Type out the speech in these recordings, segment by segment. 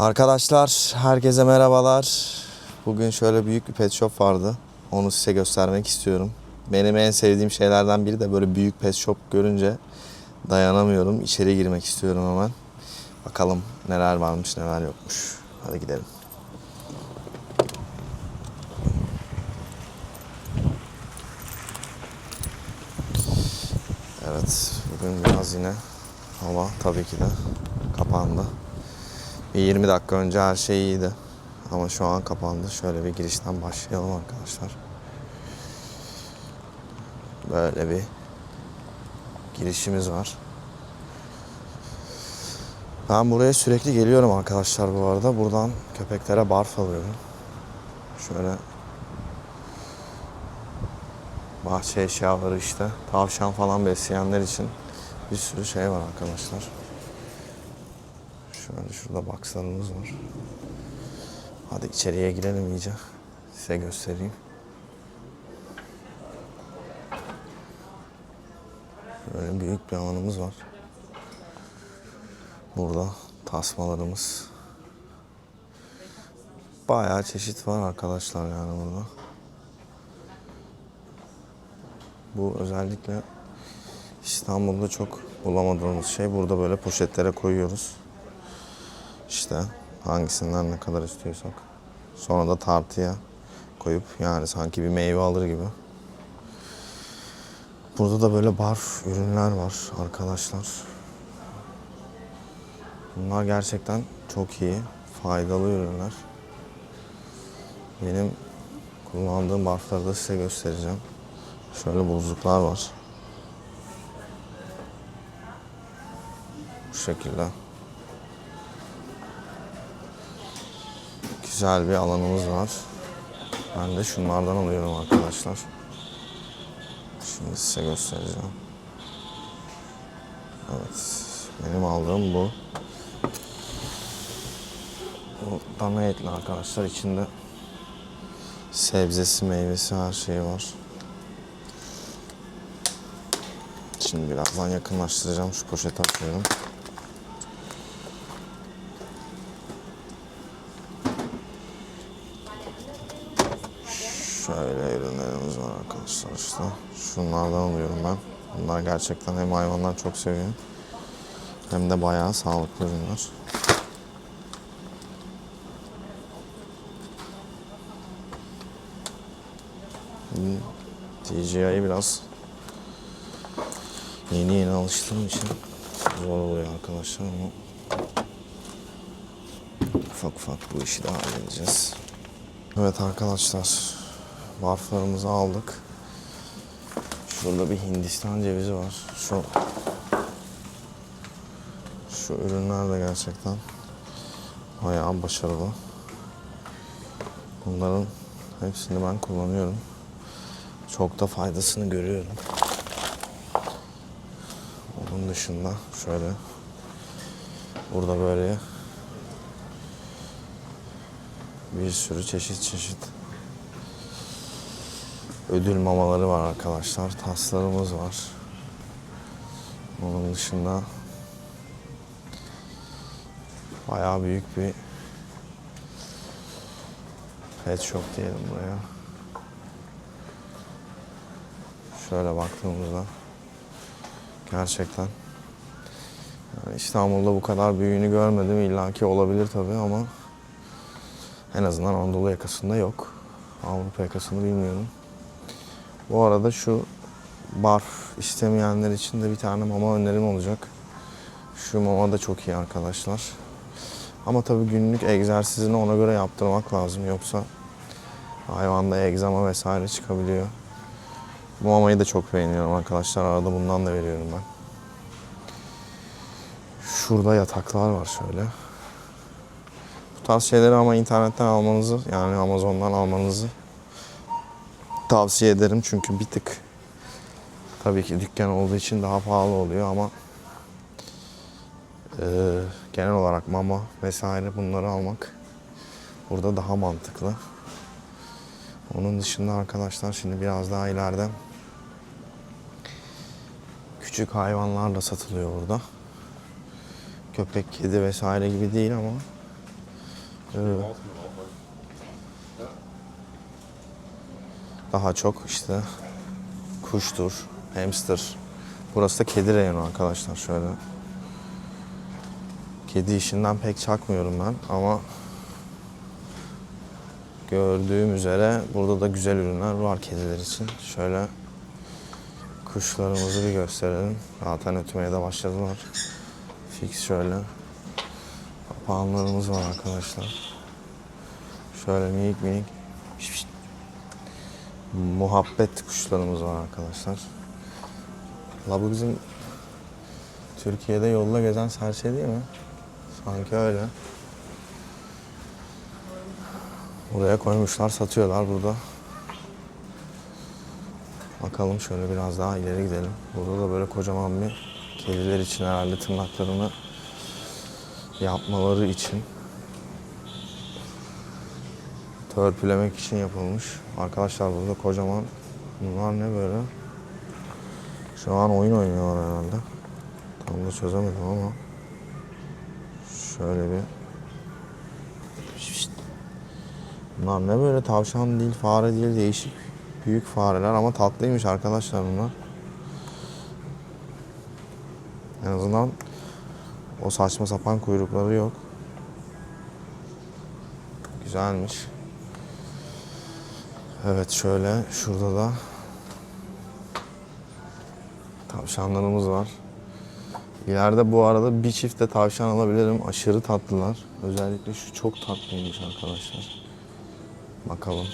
Arkadaşlar herkese merhabalar. Bugün şöyle büyük bir pet shop vardı. Onu size göstermek istiyorum. Benim en sevdiğim şeylerden biri de böyle büyük pet shop görünce dayanamıyorum. İçeri girmek istiyorum hemen. Bakalım neler varmış neler yokmuş. Hadi gidelim. Evet, bugün biraz yine hava tabii ki de kapandı. Bir 20 dakika önce her şey iyiydi. Ama şu an kapandı. Şöyle bir girişten başlayalım arkadaşlar. Böyle bir girişimiz var. Ben buraya sürekli geliyorum arkadaşlar bu arada. Buradan köpeklere barf alıyorum. Şöyle bahçe eşyaları işte. Tavşan falan besleyenler için bir sürü şey var arkadaşlar. Şöyle şurada boxlarımız var. Hadi içeriye girelim iyice. Size göstereyim. Böyle büyük bir alanımız var. Burada tasmalarımız. Bayağı çeşit var arkadaşlar yani burada. Bu özellikle İstanbul'da çok bulamadığımız şey. Burada böyle poşetlere koyuyoruz. İşte hangisinden ne kadar istiyorsak. Sonra da tartıya koyup yani sanki bir meyve alır gibi. Burada da böyle bar ürünler var arkadaşlar. Bunlar gerçekten çok iyi, faydalı ürünler. Benim kullandığım barfları da size göstereceğim. Şöyle buzluklar var. Bu şekilde. Güzel bir alanımız var. Ben de şunlardan alıyorum arkadaşlar. Şimdi size göstereceğim. Evet. Benim aldığım bu. Bu dana etli arkadaşlar. içinde sebzesi, meyvesi her şey var. Şimdi birazdan yakınlaştıracağım. Şu poşeti atıyorum. Şöyle ürünlerimiz var arkadaşlar işte. Şunlardan alıyorum ben. Bunlar gerçekten hem hayvanlar çok seviyor hem de bayağı sağlıklı ürünler. Hmm, TGI'yi biraz yeni yeni alıştığım için zor oluyor arkadaşlar ama ufak ufak bu işi de halledeceğiz. Evet arkadaşlar barflarımızı aldık. Şurada bir Hindistan cevizi var. Şu şu ürünler de gerçekten bayağı başarılı. Bunların hepsini ben kullanıyorum. Çok da faydasını görüyorum. Onun dışında şöyle burada böyle bir sürü çeşit çeşit ödül mamaları var arkadaşlar. Taslarımız var. Onun dışında bayağı büyük bir pet shop diyelim buraya. Şöyle baktığımızda gerçekten yani İstanbul'da bu kadar büyüğünü görmedim. İlla ki olabilir tabii ama en azından Anadolu yakasında yok. Avrupa yakasını bilmiyorum. Bu arada şu barf istemeyenler için de bir tane mama önerim olacak. Şu mama da çok iyi arkadaşlar. Ama tabii günlük egzersizini ona göre yaptırmak lazım. Yoksa hayvanda egzama vesaire çıkabiliyor. Bu mamayı da çok beğeniyorum arkadaşlar. Arada bundan da veriyorum ben. Şurada yataklar var şöyle. Bu tarz şeyleri ama internetten almanızı yani Amazon'dan almanızı tavsiye ederim. Çünkü bir tık tabii ki dükkan olduğu için daha pahalı oluyor ama e, genel olarak mama vesaire bunları almak burada daha mantıklı. Onun dışında arkadaşlar şimdi biraz daha ileride küçük hayvanlar da satılıyor burada. Köpek, kedi vesaire gibi değil ama Evet. Daha çok işte kuştur, hamster. Burası da kedi reyonu arkadaşlar şöyle. Kedi işinden pek çakmıyorum ben ama gördüğüm üzere burada da güzel ürünler var kediler için. Şöyle kuşlarımızı bir gösterelim. Zaten ötmeye de başladılar. Fix şöyle. Papağanlarımız var arkadaşlar. Şöyle minik minik. Muhabbet kuşlarımız var arkadaşlar. La bizim Türkiye'de yolla gezen serçe değil mi? Sanki öyle. Buraya koymuşlar, satıyorlar burada. Bakalım şöyle biraz daha ileri gidelim. Burada da böyle kocaman bir kediler için herhalde tırnaklarını yapmaları için törpülemek için yapılmış. Arkadaşlar burada kocaman bunlar ne böyle? Şu an oyun oynuyorlar herhalde. Tam da çözemedim ama şöyle bir. Bunlar ne böyle tavşan değil, fare değil, değişik büyük fareler ama tatlıymış arkadaşlar bunlar. En azından o saçma sapan kuyrukları yok. Güzelmiş. Evet şöyle şurada da tavşanlarımız var. İleride bu arada bir çift de tavşan alabilirim. Aşırı tatlılar. Özellikle şu çok tatlıymış arkadaşlar. Bakalım.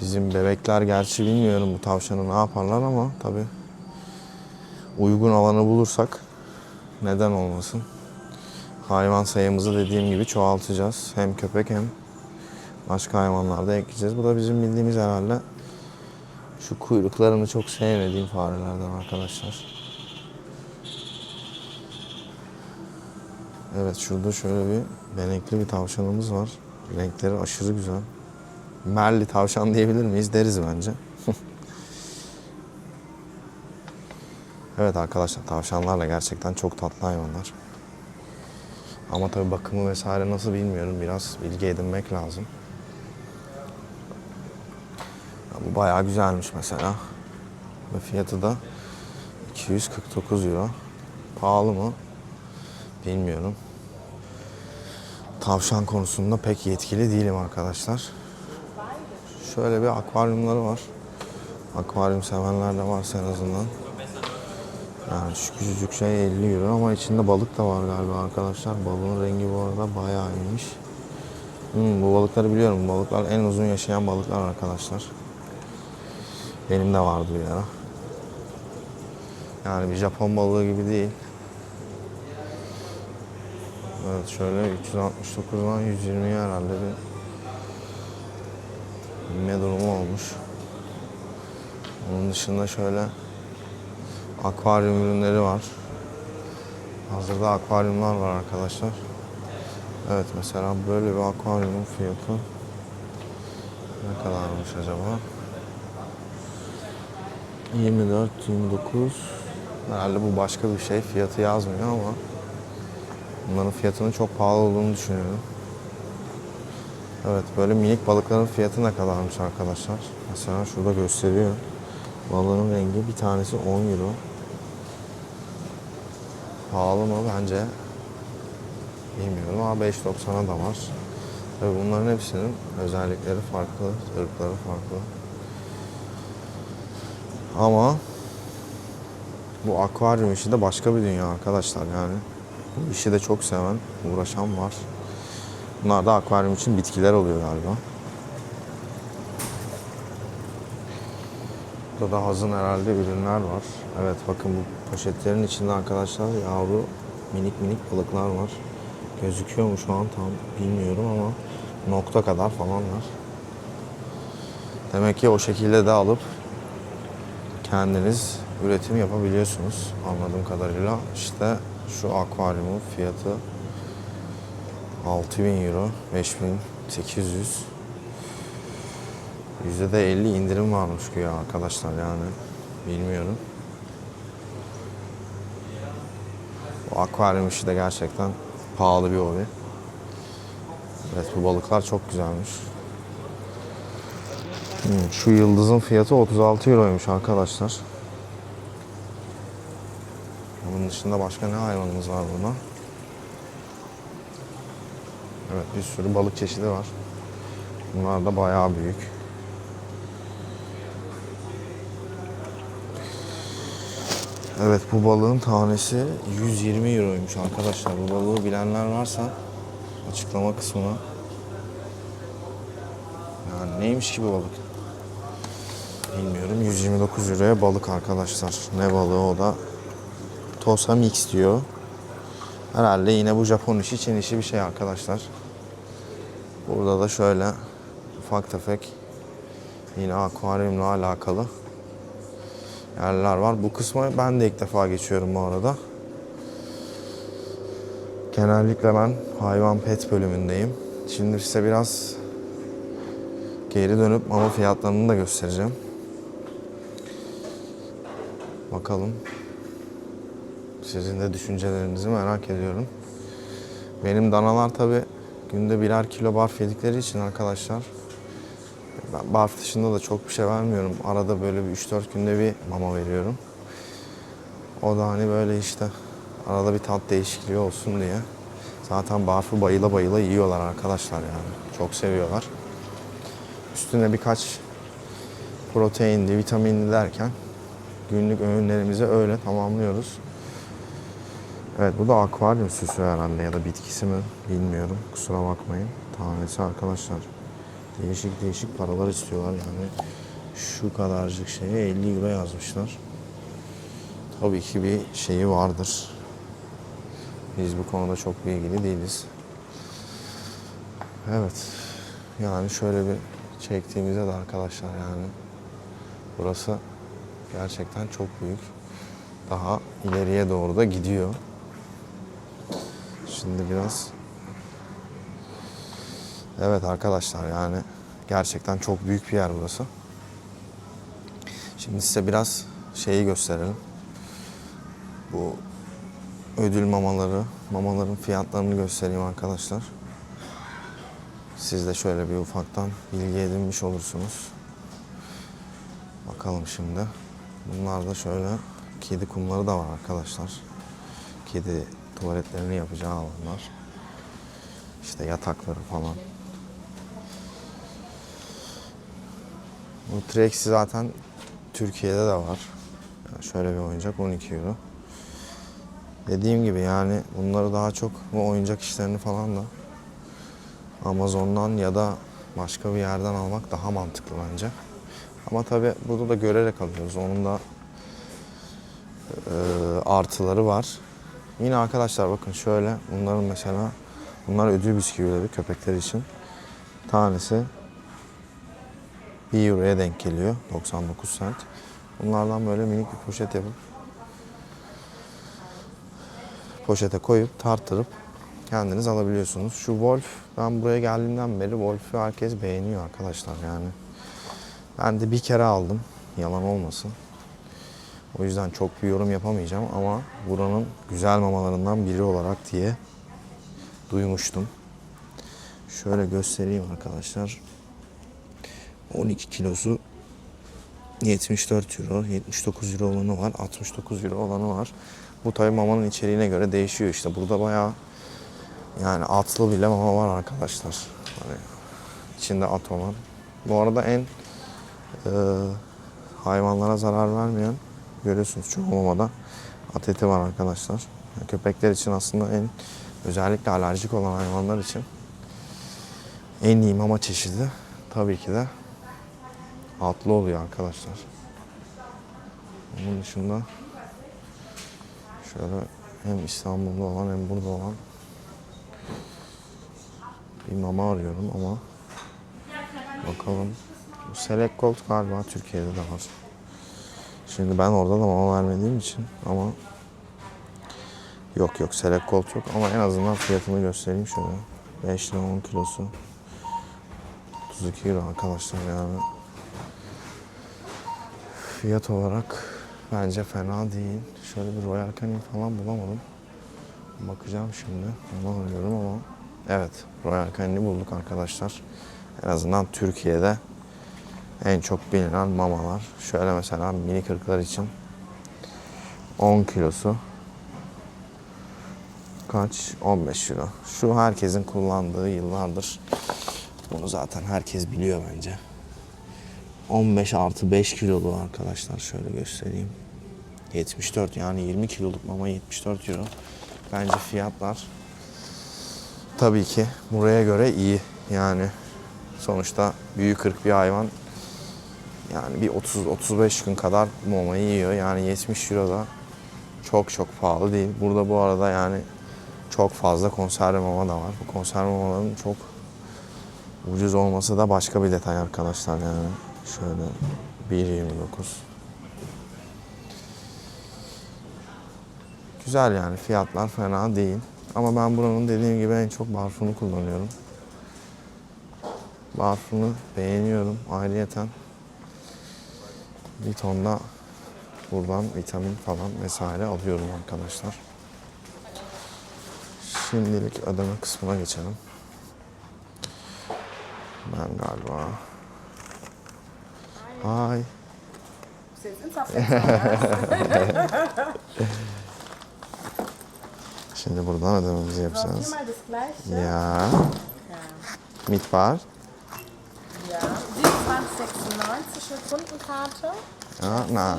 Bizim bebekler gerçi bilmiyorum bu tavşanı ne yaparlar ama tabi uygun alanı bulursak neden olmasın. Hayvan sayımızı dediğim gibi çoğaltacağız. Hem köpek hem başka hayvanlar da ekleyeceğiz. Bu da bizim bildiğimiz herhalde şu kuyruklarını çok sevmediğim farelerden arkadaşlar. Evet şurada şöyle bir benekli bir tavşanımız var. Renkleri aşırı güzel. Merli tavşan diyebilir miyiz deriz bence. evet arkadaşlar tavşanlarla gerçekten çok tatlı hayvanlar. Ama tabii bakımı vesaire nasıl bilmiyorum. Biraz bilgi edinmek lazım. Ya bu bayağı güzelmiş mesela. Ve fiyatı da 249 euro. Pahalı mı? Bilmiyorum. Tavşan konusunda pek yetkili değilim arkadaşlar. Şöyle bir akvaryumları var. Akvaryum sevenler de varsa en azından. Yani şu küçücük şey 50 euro ama içinde balık da var galiba arkadaşlar. Balığın rengi bu arada bayağı iyiymiş. Hmm, bu balıkları biliyorum. Bu balıklar en uzun yaşayan balıklar arkadaşlar. Benim de vardı bir ara. Yani bir Japon balığı gibi değil. Evet şöyle 369'dan 120'ye herhalde bir inme durumu olmuş. Onun dışında şöyle akvaryum ürünleri var. Hazırda akvaryumlar var arkadaşlar. Evet mesela böyle bir akvaryumun fiyatı ne kadarmış acaba? 24, 29 Herhalde bu başka bir şey. Fiyatı yazmıyor ama bunların fiyatının çok pahalı olduğunu düşünüyorum. Evet böyle minik balıkların fiyatı ne kadarmış arkadaşlar? Mesela şurada gösteriyor. Balığın rengi bir tanesi 10 euro. Pahalı mı bence? Bilmiyorum ama 5.90'a da var. Tabii bunların hepsinin özellikleri farklı, ırkları farklı. Ama bu akvaryum işi de başka bir dünya arkadaşlar yani. Bu işi de çok seven, uğraşan var. Bunlar da akvaryum için bitkiler oluyor galiba. Burada da hazın herhalde ürünler var. Evet bakın bu poşetlerin içinde arkadaşlar yavru minik minik balıklar var. Gözüküyor mu şu an tam bilmiyorum ama nokta kadar falan var. Demek ki o şekilde de alıp kendiniz üretim yapabiliyorsunuz anladığım kadarıyla. İşte şu akvaryumun fiyatı 6000 euro, 5800. %50 indirim varmış güya arkadaşlar yani. Bilmiyorum. Bu akvaryum işi de gerçekten pahalı bir hobi. Evet bu balıklar çok güzelmiş. Şu yıldızın fiyatı 36 euroymuş arkadaşlar. Onun dışında başka ne hayvanımız var burada? Evet bir sürü balık çeşidi var. Bunlar da bayağı büyük. Evet bu balığın tanesi 120 euroymuş arkadaşlar. Bu balığı bilenler varsa açıklama kısmına. Yani neymiş ki bu balık? Bilmiyorum. 129 euroya balık arkadaşlar. Ne balığı o da? Tosa Mix diyor. Herhalde yine bu Japon işi, Çin işi bir şey arkadaşlar. Burada da şöyle ufak tefek yine akvaryumla alakalı yerler var. Bu kısmı ben de ilk defa geçiyorum bu arada. Genellikle ben hayvan pet bölümündeyim. Şimdi size biraz geri dönüp mama fiyatlarını da göstereceğim. Bakalım. Sizin de düşüncelerinizi merak ediyorum. Benim danalar tabi günde birer kilo barf yedikleri için arkadaşlar ben barf dışında da çok bir şey vermiyorum. Arada böyle bir 3-4 günde bir mama veriyorum. O da hani böyle işte arada bir tat değişikliği olsun diye. Zaten barfı bayıla bayıla yiyorlar arkadaşlar yani. Çok seviyorlar. Üstüne birkaç proteinli, vitaminli derken günlük öğünlerimizi öyle tamamlıyoruz. Evet bu da akvaryum süsü herhalde ya da bitkisi mi bilmiyorum. Kusura bakmayın. Tanesi arkadaşlar. Değişik değişik paralar istiyorlar yani. Şu kadarcık şeye 50 euro yazmışlar. Tabii ki bir şeyi vardır. Biz bu konuda çok bilgili değiliz. Evet. Yani şöyle bir çektiğimizde de arkadaşlar yani burası gerçekten çok büyük. Daha ileriye doğru da gidiyor. Şimdi biraz Evet arkadaşlar yani gerçekten çok büyük bir yer burası. Şimdi size biraz şeyi gösterelim. Bu ödül mamaları, mamaların fiyatlarını göstereyim arkadaşlar. Siz de şöyle bir ufaktan bilgi edinmiş olursunuz. Bakalım şimdi. Bunlar da şöyle kedi kumları da var arkadaşlar. Kedi tuvaletlerini yapacağı alanlar. İşte yatakları falan. Bu Trex'i zaten Türkiye'de de var. Yani şöyle bir oyuncak 12 euro. Dediğim gibi yani bunları daha çok bu oyuncak işlerini falan da Amazon'dan ya da başka bir yerden almak daha mantıklı bence. Ama tabi burada da görerek alıyoruz. Onun da e, artıları var. Yine arkadaşlar bakın şöyle bunların mesela bunlar ödül bisküvileri köpekler için. Tanesi 1 euroya denk geliyor 99 cent. Bunlardan böyle minik bir poşet yapıp poşete koyup tartırıp kendiniz alabiliyorsunuz. Şu Wolf ben buraya geldiğimden beri Wolf'ü herkes beğeniyor arkadaşlar yani. Ben de bir kere aldım. Yalan olmasın. O yüzden çok bir yorum yapamayacağım ama buranın güzel mamalarından biri olarak diye duymuştum. Şöyle göstereyim arkadaşlar. 12 kilosu 74 euro, 79 euro olanı var, 69 euro olanı var. Bu tabi mamanın içeriğine göre değişiyor işte. Burada bayağı yani atlı bile mama var arkadaşlar. Hani içinde at olan. Bu arada en e, hayvanlara zarar vermeyen görüyorsunuz çoğu mamada at eti var arkadaşlar. Yani köpekler için aslında en özellikle alerjik olan hayvanlar için en iyi mama çeşidi tabii ki de atlı oluyor arkadaşlar. Onun dışında şöyle hem İstanbul'da olan hem burada olan bir mama arıyorum ama bakalım. Bu Select Gold galiba Türkiye'de de var. Şimdi ben orada da mama vermediğim için ama yok yok Select Gold yok ama en azından fiyatını göstereyim şöyle. 5 lira 10 kilosu 32 euro arkadaşlar yani fiyat olarak bence fena değil. Şöyle bir Royal Canin falan bulamadım. Bakacağım şimdi. Onu arıyorum ama Evet, Royal Canin'i bulduk arkadaşlar. En azından Türkiye'de en çok bilinen mamalar. Şöyle mesela mini kırklar için 10 kilosu kaç? 15 euro. Şu herkesin kullandığı yıllardır. Bunu zaten herkes biliyor bence. 15 artı 5 kilolu arkadaşlar. Şöyle göstereyim. 74 yani 20 kiloluk mama 74 euro. Bence fiyatlar tabii ki buraya göre iyi. Yani sonuçta büyük 40 bir hayvan yani bir 30-35 gün kadar mamayı yiyor. Yani 70 euro da çok çok pahalı değil. Burada bu arada yani çok fazla konserve mama da var. Bu konserve mamaların çok ucuz olması da başka bir detay arkadaşlar yani. Şöyle 1.29 Güzel yani fiyatlar fena değil. Ama ben buranın dediğim gibi en çok barfunu kullanıyorum. Barfunu beğeniyorum ayrıyeten. Bir ton da buradan vitamin falan vesaire alıyorum arkadaşlar. Şimdilik ödeme kısmına geçelim. Ben galiba... Hi. Abwechseln. Şimdi buradan ödememizi yapacağız. Ya. Mit var. Na.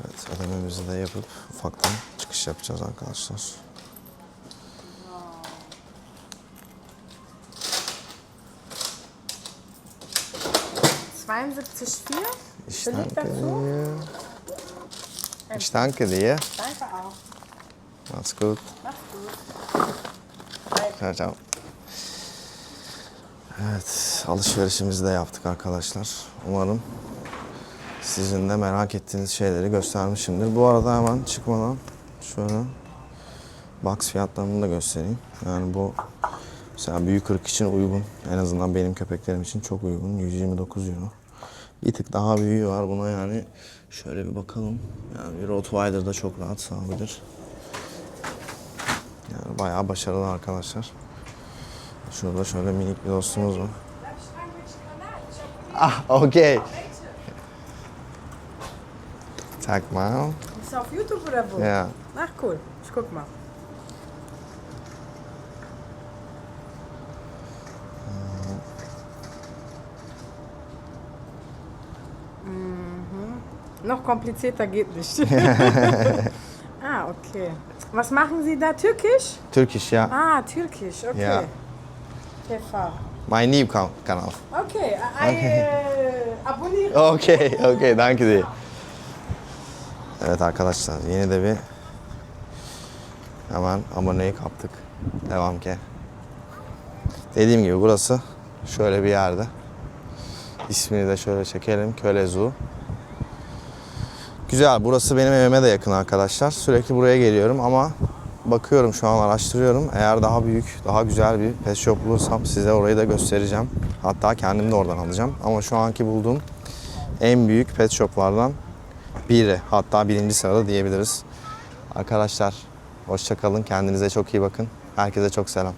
Evet, ödememizi de yapıp ufaktan çıkış yapacağız arkadaşlar. Ja. 72,4. Ich danke dir. Ich danke dir. Danke auch. Macht's gut. Mach's gut. Ciao ciao. Evet, alışverişimizi de yaptık arkadaşlar. Umarım sizin de merak ettiğiniz şeyleri göstermişimdir. Bu arada hemen çıkmadan şöyle box fiyatlarını da göstereyim. Yani bu mesela büyük ırk için uygun. En azından benim köpeklerim için çok uygun. 129 euro. Bir tık daha büyüğü var buna yani. Şöyle bir bakalım. Yani bir Rottweiler da çok rahat sağabilir. Yani bayağı başarılı arkadaşlar. Şurada şöyle minik bir dostumuz var. Ah, okey. Sag mal. Ist er auf YouTube oder wo? Ja. Ach cool. Ich guck mal. Mhm. Noch komplizierter geht nicht. ah, okay. Was machen Sie da? Türkisch? Turkish ya. Ah, Türkisch, okay. Ja. TV. My new kan- kanal. Okay, I, äh, abonniere. Okey, okey. Danke dir. Evet arkadaşlar yeni de bir hemen aboneyi kaptık. Devam ki. Dediğim gibi burası şöyle bir yerde. İsmini de şöyle çekelim. Köle Zoo. Güzel. Burası benim evime de yakın arkadaşlar. Sürekli buraya geliyorum ama bakıyorum şu an araştırıyorum. Eğer daha büyük, daha güzel bir pet shop bulursam size orayı da göstereceğim. Hatta kendim de oradan alacağım. Ama şu anki bulduğum en büyük pet shoplardan biri. Hatta birinci sırada diyebiliriz. Arkadaşlar hoşça kalın. Kendinize çok iyi bakın. Herkese çok selam.